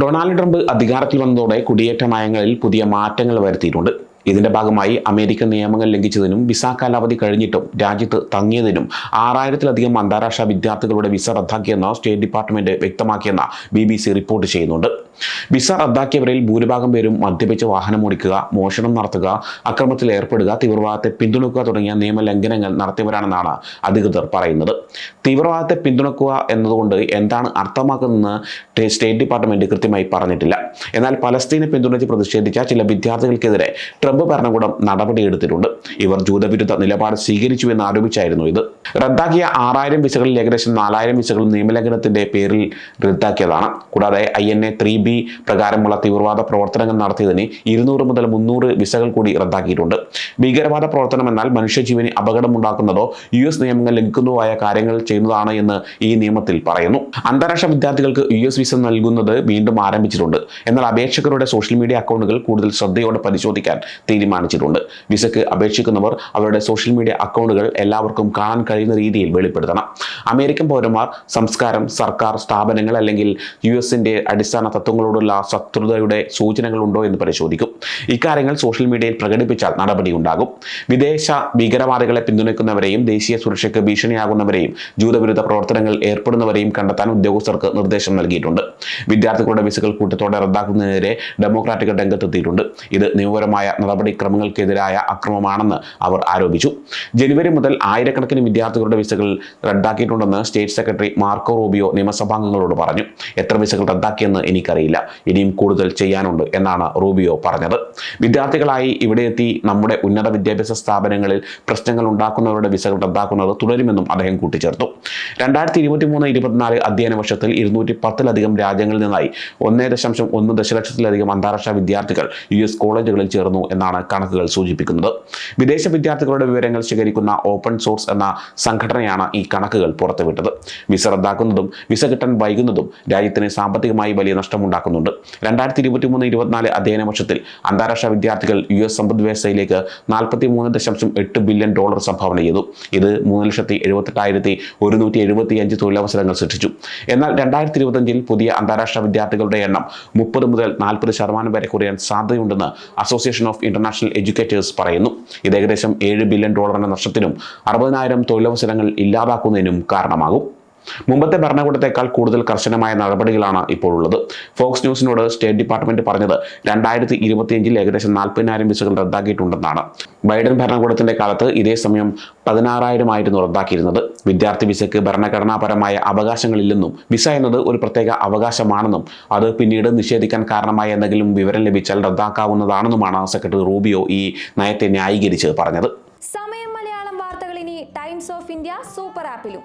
Donald Trump അധികാരത്തിൽ വന്നതോടെ കുടിയേറ്റ നയങ്ങളിൽ പുതിയ മാറ്റങ്ങൾ വരുത്തിയിട്ടുണ്ട്. ഇതിന്റെ ഭാഗമായി അമേരിക്കൻ നിയമങ്ങൾ ലംഘിച്ചതിനും വിസ കാലാവധി കഴിഞ്ഞിട്ടും രാജ്യത്ത് തങ്ങിയതിനും ആറായിരത്തിലധികം അന്താരാഷ്ട്ര വിദ്യാർത്ഥികളുടെ വിസ റദ്ദാക്കിയെന്ന് സ്റ്റേറ്റ് ഡിപ്പാർട്ട്മെന്റ് വ്യക്തമാക്കിയെന്ന് ബി റിപ്പോർട്ട് ചെയ്യുന്നുണ്ട്. വിസ റദ്ദാക്കിയവരിൽ ഭൂരിഭാഗം പേരും മദ്യപിച്ച് വാഹനം ഓടിക്കുക മോഷണം നടത്തുക അക്രമത്തിൽ ഏർപ്പെടുക തീവ്രവാദത്തെ പിന്തുണക്കുക തുടങ്ങിയ നിയമലംഘനങ്ങൾ നടത്തിയവരാണെന്നാണ് അധികൃതർ പറയുന്നത്. തീവ്രവാദത്തെ പിന്തുണക്കുക എന്നതുകൊണ്ട് എന്താണ് അർത്ഥമാക്കുന്നതെന്ന് സ്റ്റേറ്റ് ഡിപ്പാർട്ട്മെന്റ് കൃത്യമായി പറഞ്ഞിട്ടില്ല. എന്നാൽ പലസ്തീനെ പിന്തുണച്ച് പ്രതിഷേധിച്ച ചില വിദ്യാർത്ഥികൾക്കെതിരെ ട്രംപ് ഭരണകൂടം നടപടിയെടുത്തിട്ടുണ്ട്. ഇവർ ജൂതവിരുദ്ധ നിലപാട് സ്വീകരിച്ചു എന്ന് ആരോപിച്ചായിരുന്നു ഇത്. റദ്ദാക്കിയ ആറായിരം വിസകളിൽ ഏകദേശം നാലായിരം വിസകളും നിയമലംഘനത്തിന്റെ പേരിൽ റദ്ദാക്കിയതാണ്. കൂടാതെ I N A three B പ്രകാരമുള്ള തീവ്രവാദ പ്രവർത്തനങ്ങൾ നടത്തിയതിന് ഇരുന്നൂറ് മുതൽ മുന്നൂറ് വിസകൾ കൂടി റദ്ദാക്കിയിട്ടുണ്ട്. ഭീകരവാദ പ്രവർത്തനം എന്നാൽ മനുഷ്യജീവന് അപകടമുണ്ടാക്കുന്നതോ യു എസ് നിയമങ്ങൾ ലംഘിക്കുന്നതോ ആയ കാര്യങ്ങൾ ചെയ്യുന്നതാണ് എന്ന് ഈ നിയമത്തിൽ പറയുന്നു. അന്താരാഷ്ട്ര വിദ്യാർത്ഥികൾക്ക് യു എസ് വിസ നൽകുന്നത് വീണ്ടും ആരംഭിച്ചിട്ടുണ്ട്. എന്നാൽ അപേക്ഷകരുടെ സോഷ്യൽ മീഡിയ അക്കൗണ്ടുകൾ കൂടുതൽ ശ്രദ്ധയോടെ പരിശോധിക്കാൻ തീരുമാനിച്ചിട്ടുണ്ട്. വിസയ്ക്ക് അപേക്ഷിക്കുന്നവർ അവരുടെ സോഷ്യൽ മീഡിയ അക്കൗണ്ടുകൾ എല്ലാവർക്കും കാണാൻ കഴിയുന്ന രീതിയിൽ വെളിപ്പെടുത്തണം. അമേരിക്കൻ പൗരന്മാർ സംസ്കാരം സർക്കാർ സ്ഥാപനങ്ങൾ അല്ലെങ്കിൽ യു എസിന്റെ അടിസ്ഥാന തത്വങ്ങളോടുള്ള ശത്രുതയുടെ സൂചനകൾ ഉണ്ടോ എന്ന് പരിശോധിക്കും. ഇക്കാര്യങ്ങൾ സോഷ്യൽ മീഡിയയിൽ പ്രകടിപ്പിച്ചാൽ നടപടിയുണ്ടാകും വിദേശ ഭീകരവാദികളെ പിന്തുണയ്ക്കുന്നവരെയും ദേശീയ സുരക്ഷയ്ക്ക് ഭീഷണിയാകുന്നവരെയും ജൂതവിരുദ്ധ പ്രവർത്തനങ്ങളിൽ ഏർപ്പെടുന്നവരെയും കണ്ടെത്താൻ ഉദ്യോഗസ്ഥർക്ക് നിർദ്ദേശം നൽകിയിട്ടുണ്ട്. വിദ്യാർത്ഥികളുടെ വിസകൾ കൂട്ടത്തോടെ റദ്ദാക്കുന്നതിനെതിരെ ഡെമോക്രാറ്റിക് രംഗത്തെത്തിയിട്ടുണ്ട്. ഇത് നിയമപരമായ നടപടിക്രമങ്ങൾക്കെതിരായ അക്രമമാണെന്ന് അവർ ആരോപിച്ചു. ജനുവരി മുതൽ ആയിരക്കണക്കിന് വിദ്യാർത്ഥികളുടെ വിസകൾ റദ്ദാക്കിയിട്ടുണ്ടെന്ന് സ്റ്റേറ്റ് സെക്രട്ടറി മാർക്കോ റൂബിയോ നിയമസഭാംഗങ്ങളോട് പറഞ്ഞു. എത്ര വിസകൾ റദ്ദാക്കിയെന്ന് എനിക്കറിയില്ല. ഇനിയും കൂടുതൽ ചെയ്യാനുണ്ട് എന്നാണ് റൂബിയോ പറഞ്ഞത്. വിദ്യാർത്ഥികളായി ഇവിടെ എത്തി നമ്മുടെ ഉന്നത വിദ്യാഭ്യാസ സ്ഥാപനങ്ങളിൽ പ്രശ്നങ്ങൾ ഉണ്ടാക്കുന്നവരുടെ വിസകൾ റദ്ദാക്കുന്നത് തുടരുമെന്നും അദ്ദേഹം കൂട്ടിച്ചേർത്തു. രണ്ടായിരത്തി ഇരുപത്തി മൂന്ന് ഇരുപത്തിനാല് അധ്യയന വർഷത്തിൽ ഇരുന്നൂറ്റി പത്തിലധികം രാജ്യങ്ങളിൽ നിന്നായി ഒന്നേ ദശാംശം ഒന്ന് ദശലക്ഷത്തിലധികം അന്താരാഷ്ട്ര വിദ്യാർത്ഥികൾ യു എസ് കോളേജുകളിൽ ചേർന്നു എന്നാണ് കണക്കുകൾ സൂചിപ്പിക്കുന്നത്. വിദേശ വിദ്യാർത്ഥികളുടെ വിവരങ്ങൾ ശേഖരിക്കുന്ന ഓപ്പൺ സോഴ്സ് എന്ന സംഘടനയാണ് ഈ കണക്കുകൾ പുറത്തുവിട്ടത്. വിസ റദ്ദാക്കുന്നതും വിസ കിട്ടാൻ വൈകുന്നതും രാജ്യത്തിന് സാമ്പത്തികമായി വലിയ നഷ്ടമുണ്ടാക്കുന്നുണ്ട് രണ്ടായിരത്തി ഇരുപത്തി മൂന്ന് ഇരുപത്തിനാല് അധ്യയന വർഷത്തിൽ അന്താരാഷ്ട്ര വിദ്യാർത്ഥികൾ യു എസ് സമ്പദ് വ്യവസ്ഥയിലേക്ക് നാൽപ്പത്തി മൂന്ന് ദശാംശം എട്ട് ബില്യൺ ഡോളർ സംഭാവന ചെയ്തു. ഇത് മൂന്ന് ലക്ഷത്തി എഴുപത്തെട്ടായിരത്തി ഒരുന്നൂറ്റി എഴുപത്തി അഞ്ച് തൊഴിലവസരങ്ങൾ സൃഷ്ടിച്ചു. എന്നാൽ രണ്ടായിരത്തി ഇരുപത്തഞ്ചിൽ പുതിയ അന്താരാഷ്ട്ര വിദ്യാർത്ഥികളുടെ എണ്ണം മുപ്പത് മുതൽ നാൽപ്പത് ശതമാനം വരെ കുറയാൻ സാധ്യതയുണ്ടെന്ന് അസോസിയേഷൻ ഓഫ് ഇന്റർനാഷണൽ എഡ്യൂക്കേറ്റേഴ്സ് പറയുന്നു. ഇത് ഏകദേശം ഏഴ് ബില്യൺ ഡോളറിന്റെ നഷ്ടത്തിനും അറുപതിനായിരം തൊഴിലവസരങ്ങൾ ഇല്ലാതാക്കുന്നതിനും കാരണമാകും. മുമ്പത്തെ ഭരണകൂടത്തെക്കാൾ കൂടുതൽ കർശനമായ നടപടികളാണ് ഇപ്പോൾ ഉള്ളത് ഫോക്സ് ന്യൂസിനോട് സ്റ്റേറ്റ് ഡിപ്പാർട്ട്മെന്റ് പറഞ്ഞത് രണ്ടായിരത്തി ഇരുപത്തിയഞ്ചിൽ ഏകദേശം നാൽപ്പതിനായിരം വിസകൾ റദ്ദാക്കിയിട്ടുണ്ടെന്നാണ്. ബൈഡൻ ഭരണകൂടത്തിന്റെ കാലത്ത് ഇതേ സമയം പതിനാറായിരം ആയിരുന്നു റദ്ദാക്കിയിരുന്നത്. വിദ്യാർത്ഥി വിസയ്ക്ക് ഭരണഘടനാപരമായ അവകാശങ്ങളില്ലെന്നും വിസ എന്നത് ഒരു പ്രത്യേക അവകാശമാണെന്നും അത് പിന്നീട് നിഷേധിക്കാൻ കാരണമായ എന്തെങ്കിലും വിവരം ലഭിച്ചാൽ റദ്ദാക്കാവുന്നതാണെന്നുമാണ് സെക്രട്ടറി റൂബിയോ ഈ നയത്തെ ന്യായീകരിച്ച് പറഞ്ഞത്. സമയം മലയാളം വാർത്തകൾ ഇനി ടൈംസ് ഓഫ് ഇന്ത്യ സൂപ്പർ ആപ്പിലും.